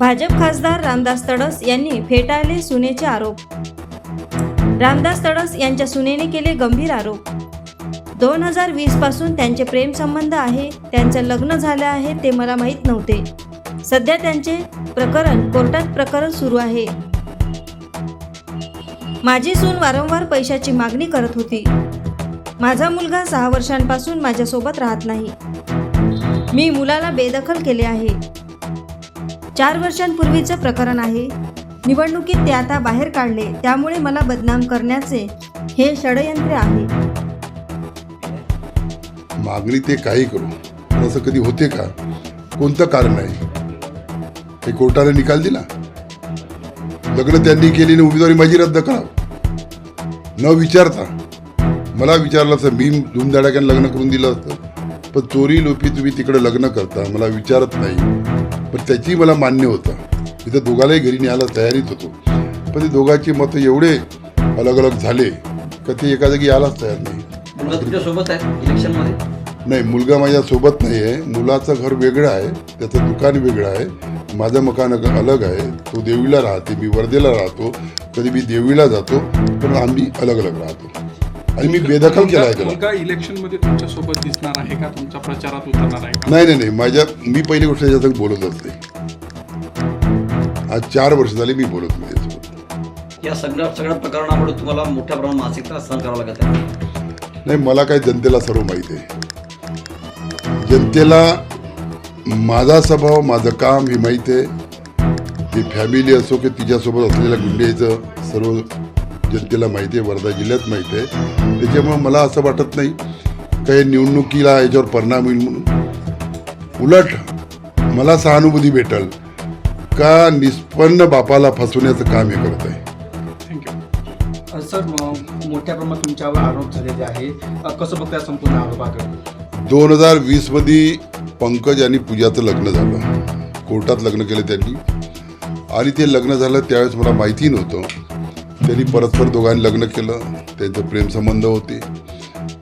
भाजप खासदार रामदास तडस यांनी फेटाळले सुनेचे आरोप. रामदास तडस यांच्या सुनेने केले गंभीर आरोप. दोन हजार वीसपासून त्यांचे प्रेमसंबंध आहे त्यांचं लग्न झालं आहे ते मला माहीत नव्हते. सध्या त्यांचे प्रकरण कोर्टात प्रकरण सुरू आहे. माझी सून वारंवार पैशाची मागणी करत होती. माझा मुलगा सहा वर्षांपासून माझ्यासोबत राहत नाही. मी मुलाला बेदखल केले आहे. चार वर्षांपूर्वीचं प्रकरण आहे. निवडणुकीत ते आता बाहेर काढले त्यामुळे मला बदनाम करण्याचे हे षडयंत्र आहे. मागणी ते काही करू असं कधी होते का? कोणतं कारण आहे? हे कोर्टाने निकाल दिला? लग्न त्यांनी केली आणि उमेदवारी माझी रद्द करा न विचारता मला विचारलं असं मी धुमधडाक्याने लग्न करून दिलं असतं. पण चोरी लोपी तुम्ही तिकडे लग्न करता मला विचारत नाही. पण त्याची मला मान्य होतं. मी तर दोघालाही घरी न्यायला तयारीत होतो. पण ते दोघांची मतं एवढे अलग अलग झाले का ते एका जागी यायलाच तयार नाही. नाही मुलगा माझ्या सोबत नाही आहे मुलाचं घर वेगळं आहे. त्याचं दुकान वेगळं आहे. माझं मकान अलग आहे. तो देवीला राहते. मी वर्धेला राहतो. कधी मी देवीला जातो. पण आम्ही अलग अलग राहतो. आणि मी बेदखल केला आहे त्याला. इलेक्शनमध्ये तुमच्यासोबत दिसणार आहे का? तुमच्या प्रचारात उतरणार आहे का? नाही नाही नाही. माझ्या मी पहिली गोष्ट त्याच्यासंग बोलत असते. आज चार वर्ष झाली मी बोलत नाही या सगळ्या सगळ्या प्रकरणामुळे तुम्हाला मोठ्या प्रमाणात मानसिक त्रास सहन करावा लागत आहे. नाही मला काय जनतेला सर्व माहीत आहे. जनतेला माझा स्वभाव माझं काम हे माहीत आहे. ती फॅमिली असो की तिच्यासोबत असलेल्या गुंडेचं सर्व जनतेला माहिती आहे वर्धा जिल्ह्यात माहिती आहे. त्याच्यामुळे मला असं वाटत नाही का हे निवडणुकीला याच्यावर परिणाम होईल म्हणून. उलट मला सहानुभूती भेटल का निष्पन्न बापाला फसवण्याचं काम हे करत आहे. थँक्यू सर म- मोठ्या प्रमाणात तुमच्यावर आरोप झालेले आहे. अ, कसं बघता या संपूर्ण आरोपाकडे दोन हजार वीसमध्ये पंकज आणि पूजाचं लग्न झालं. कोर्टात लग्न केलं त्यांनी. आणि ते लग्न झालं त्यावेळेस मला माहिती नव्हतं. त्यांनी परस्पर दोघांनी लग्न केलं. त्यांचं प्रेमसंबंध होते.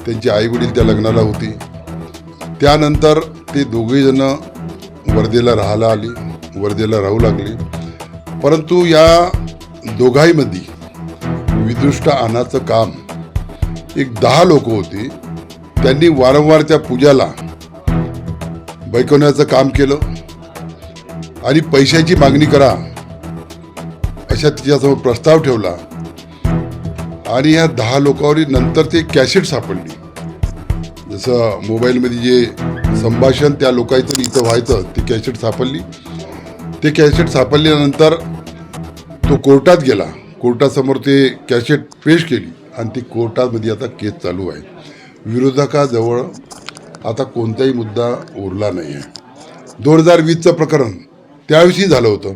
त्यांचे आईवडील त्या लग्नाला होते. त्यानंतर ते दोघेजण वर्धेला राहायला आली. वर्धेला राहू लागले. परंतु या दोघांमध्ये विदुष्ट आणाचं काम. एक दहा लोक होते. त्यांनी वारंवार त्या पूजाला बैकवण्याचं काम केलं. आणि पैशाची मागणी करा. अशा तिच्यासमोर प्रस्ताव ठेवला. आणि या दहा लोकांवर नंतर ते कॅसेट सापडली. जसं मोबाईलमध्ये जे संभाषण त्या लोकांचं इथं व्हायचं ती कॅसेट सापडली. ते कॅसेट सापडल्यानंतर तो कोर्टात गेला. कोर्टासमोर ते कॅसेट पेश केली आणि ती कोर्टामध्ये आता केस चालू आहे. विरोधकाजवळ आता कोणताही मुद्दा उरला नाही आहे. दोन हजार वीसचं प्रकरण त्याविषयी झालं होतं.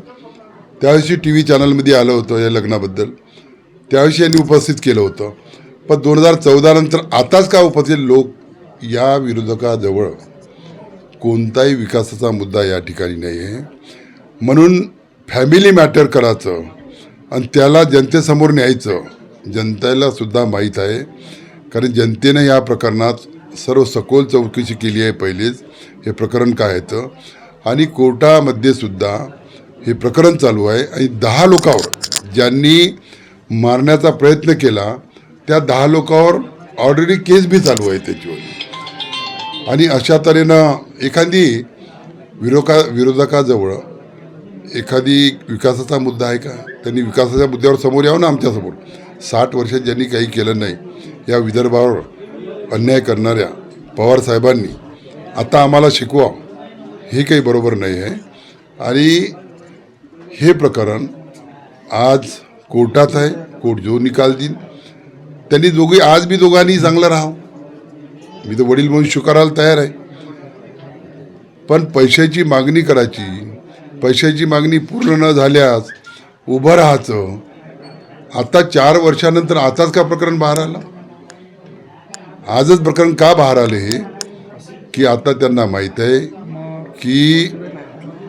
त्याविषयी टी व्ही चॅनलमध्ये आलं होतं या लग्नाबद्दल. त्याविषयी यांनी उपस्थित केलं होतं. पण दोन हजार चौदा नंतर आताच का उपस्थित लोक? या विरोधकाजवळ कोणताही विकासाचा मुद्दा या ठिकाणी नाही आहे म्हणून फॅमिली मॅटर करायचं आणि त्याला जनतेसमोर न्यायचं जनतेला सुद्धा माहीत आहे. कारण जनतेनं या प्रकरणात सर्व सखोल चौकशी केली आहे पहिलेच. हे प्रकरण काय येतं? आणि कोर्टामध्ये सुद्धा हे प्रकरण चालू आहे. आणि दहा लोकांवर ज्यांनी मारण्याचा प्रयत्न केला त्या दहा लोकांवर ऑलरेडी केस बी चालू आहे त्याच्यावर. आणि अशा तऱ्हेनं एखादी विरोका विरोधकाजवळ एखादी विकासाचा मुद्दा आहे का? त्यांनी विकासाच्या मुद्द्यावर समोर यावं ना आमच्यासमोर? साठ वर्षात ज्यांनी काही केलं नाही या विदर्भावर अन्याय करणाऱ्या पवार साहेबांनी आता आम्हाला शिकवा हे काही बरोबर नाही आहे. आणि हे प्रकरण आज कोर्टात आहे कोर्ट जो निकाल देईन. त्यांनी दोघे आज मी दोघांनी चांगलं राहावं. मी तर वडील म्हणून स्वीकारायला तयार आहे. पण पैशाची मागणी करायची पैशाची मागणी पूर्ण न झाल्यास उभं राहायचं. आता चार वर्षानंतर आताच का प्रकरण बाहेर आलं? आजच प्रकरण का बाहेर आले? हे की आता त्यांना माहीत आहे की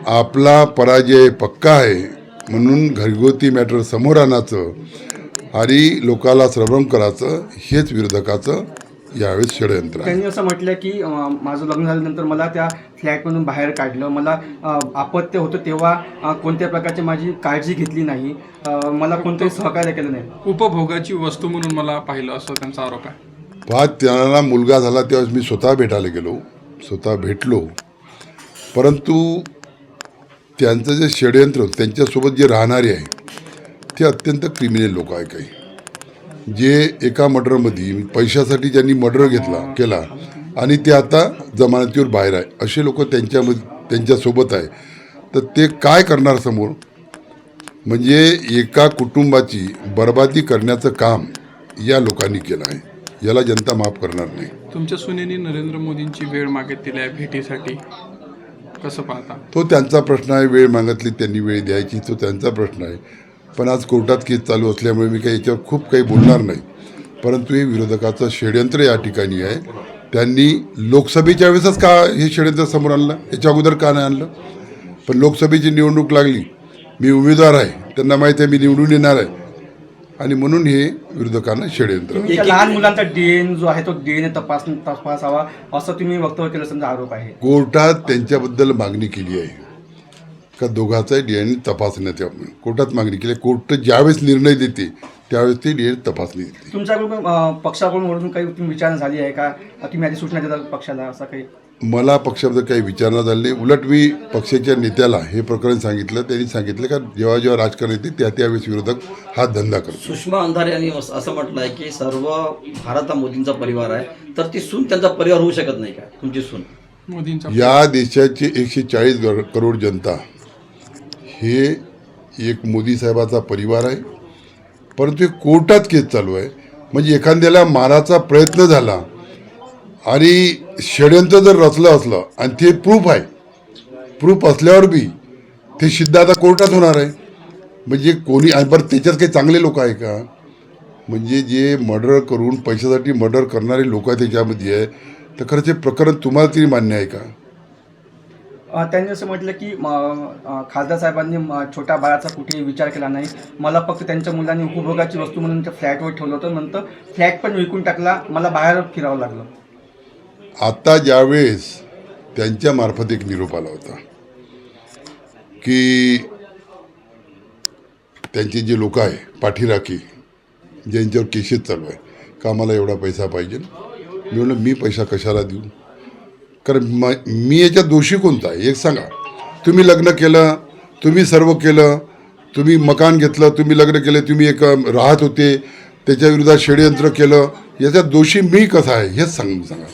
आपला पराजय पक्का आहे. म्हणून घरगुती मॅटर समोर आणायचं आणि लोकाला श्रवण करायचं हेच विरोधकाचं यावेळेस षडयंत्र आहे. त्यांनी असं म्हटलं की माझं लग्न झाल्यानंतर मला त्या फ्लॅटमधून बाहेर काढलं. मला अं, अपत्य होतं तेव्हा कोणत्या प्रकारची माझी काळजी घेतली नाही. मला कोणतंही सहकार्य केलं नाही. उपभोगाची वस्तू म्हणून मला पाहिलं असं त्यांचा आरोप आहे. पहा त्यांना मुलगा झाला तेव्हा मी स्वतः भेटायला गेलो. स्वतः भेटलो. परंतु त्यांचं जे षडयंत्र त्यांच्यासोबत जे राहणारे आहे ते अत्यंत क्रिमिनल लोक आहे काही. जे एका मर्डरमध्ये पैशासाठी ज्यांनी मर्डर घेतला केला आणि ते आता जमानतीवर बाहेर आहे असे लोक त्यांच्यामध्ये त्यांच्यासोबत आहे. तर ते काय करणार समोर? म्हणजे एका कुटुंबाची बर्बादी करण्याचं काम या लोकांनी केलं आहे. याला जनता माफ करणार नाही. तुमच्या सुनेनी नरेंद्र मोदींची वेळ मागितलेली आहे भेटीसाठी. कसं पाहता? तो त्यांचा प्रश्न आहे वेळ मागितली त्यांनी वेळ द्यायची तो त्यांचा प्रश्न आहे. पण आज कोर्टात केस चालू असल्यामुळे मी काही याच्यावर खूप काही बोलणार नाही. परंतु हे विरोधकाचं षडयंत्र या ठिकाणी आहे. त्यांनी लोकसभेच्या वेळेसच का हे षडयंत्र समोर आणलं? याच्या अगोदर का नाही आणलं? पण लोकसभेची निवडणूक लागली. मी उमेदवार आहे. त्यांना माहिती आहे मी निवडून येणार आहे. आणि म्हणून हे विरोधकांना षडयंत्र. लहान मुलांचा डीएन जो आहे तो डीएनए तपास तपासावा असं तुम्ही वक्तव्य केलं समजा आरोप आहे. कोर्टात त्यांच्याबद्दल मागणी केली आहे. का दोघांचाही डी एन तपासण्यात यावं कोर्टात मागणी केली आहे. कोर्ट ज्यावेळेस निर्णय देते त्यावेळेस ते डी एन तपासणी देते. तुमच्याकडून अं, पक्षाकडून वरून काही तुम्ही विचारणा झाली आहे का तुम्ही आधी सूचना देता पक्षाला असं काही? मला पक्षाबद्दल काही विचारणा झाली नाही. उलट मी पक्षाच्या नेत्याला हे प्रकरण सांगितलं त्यांनी सांगितलं का जेव्हा जेव्हा राजकारण येते त्या त्यावेळेस विरोधक हा धंदा करतो. सुषमा अंधारे यांनी अस- म्हटलं आहे की सर्व भारत हा मोदींचा परिवार आहे तर ती सून त्यांचा परिवार होऊ शकत नाही का? तुमची सून? मोदींचा या देशाची एकशे चाळीस करोड जनता हे एक मोदी साहेबाचा परिवार आहे. परंतु हे कोर्टात केस चालू आहे. म्हणजे एखाद्याला माराचा प्रयत्न झाला आणि षडयंत्र जर रचलं असलं आणि ते प्रूफ आहे. प्रूफ असल्यावर बी ते सिद्ध आता कोर्टात होणार आहे. म्हणजे कोणी आणि बरं त्याच्यात काही चांगले लोक आहे का? म्हणजे जे मर्डर करून पैशासाठी मर्डर करणारे लोक आहे त्याच्यामध्ये आहे. तर खरंच ते प्रकरण तुम्हाला तरी मान्य आहे का? त्यांनी असं म्हटलं की म, खासदार साहेबांनी छोट्या बाळाचा कुठेही विचार केला नाही. मला फक्त त्यांच्या मुलांनी उपभोगाची वस्तू म्हणून त्या फ्लॅटवर ठेवलं होतं. नंतर फ्लॅट पण विकून टाकला. मला बाहेर फिरावं लागलं. आता ज्यावेळेस त्यांच्या मार्फत एक निरोप आला होता की त्यांचे जे लोक आहे पाठीराखी ज्यांच्यावर केसेस चालू आहे का मला एवढा पैसा पाहिजे? मी म्हणलं मी पैसा कशाला देऊ? कारण म मी याच्यात दोषी कोणता आहे? एक सांगा. तुम्ही लग्न केलं तुम्ही सर्व केलं तुम्ही मकान घेतलं तुम्ही लग्न केलं तुम्ही एक राहत होते त्याच्याविरोधात षडयंत्र केलं याच्यात दोषी मी कसा आहे? हेच सांग सांगा.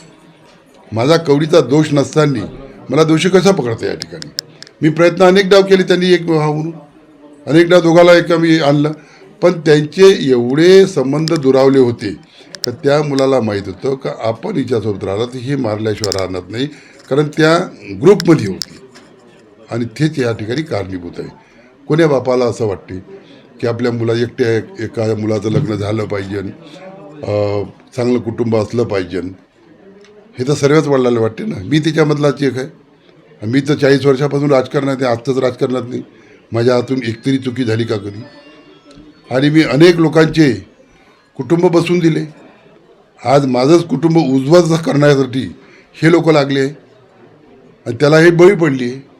माझा कवडीचा दोष नसताना मला दोषी कसा पकडता या ठिकाणी? मी प्रयत्न अनेक डाव केले त्यांनी एक हा म्हणून अनेकदा दोघाला एक मी आणलं. पण त्यांचे एवढे संबंध दुरावले होते का त्या मुलाला माहीत होतं का आपण हिच्यासोबत राहिला तर हे मारल्याशिवाय राहणार नाही. कारण त्या ग्रुपमध्ये होती. आणि तेच या ठिकाणी कारणीभूत आहे. कोण्या बापाला असं वाटते की आपल्या मुला एकट्या एका मुलाचं लग्न झालं पाहिजे चांगलं कुटुंब असलं पाहिजे हे तर सर्वच वडिलाला वाटते ना. मी त्याच्यामधलाच एक आहे. मी तर चाळीस वर्षापासून राजकारणात आहे आजचंच राजकारणात नाही. माझ्या हातून एकतरी चुकी झाली का कधी? आणि मी अनेक लोकांचे कुटुंब बसून दिले. आज माझंच कुटुंब उज्ज्वल करण्यासाठी हे लोक लागले. आणि त्याला हे बळी पडली आहे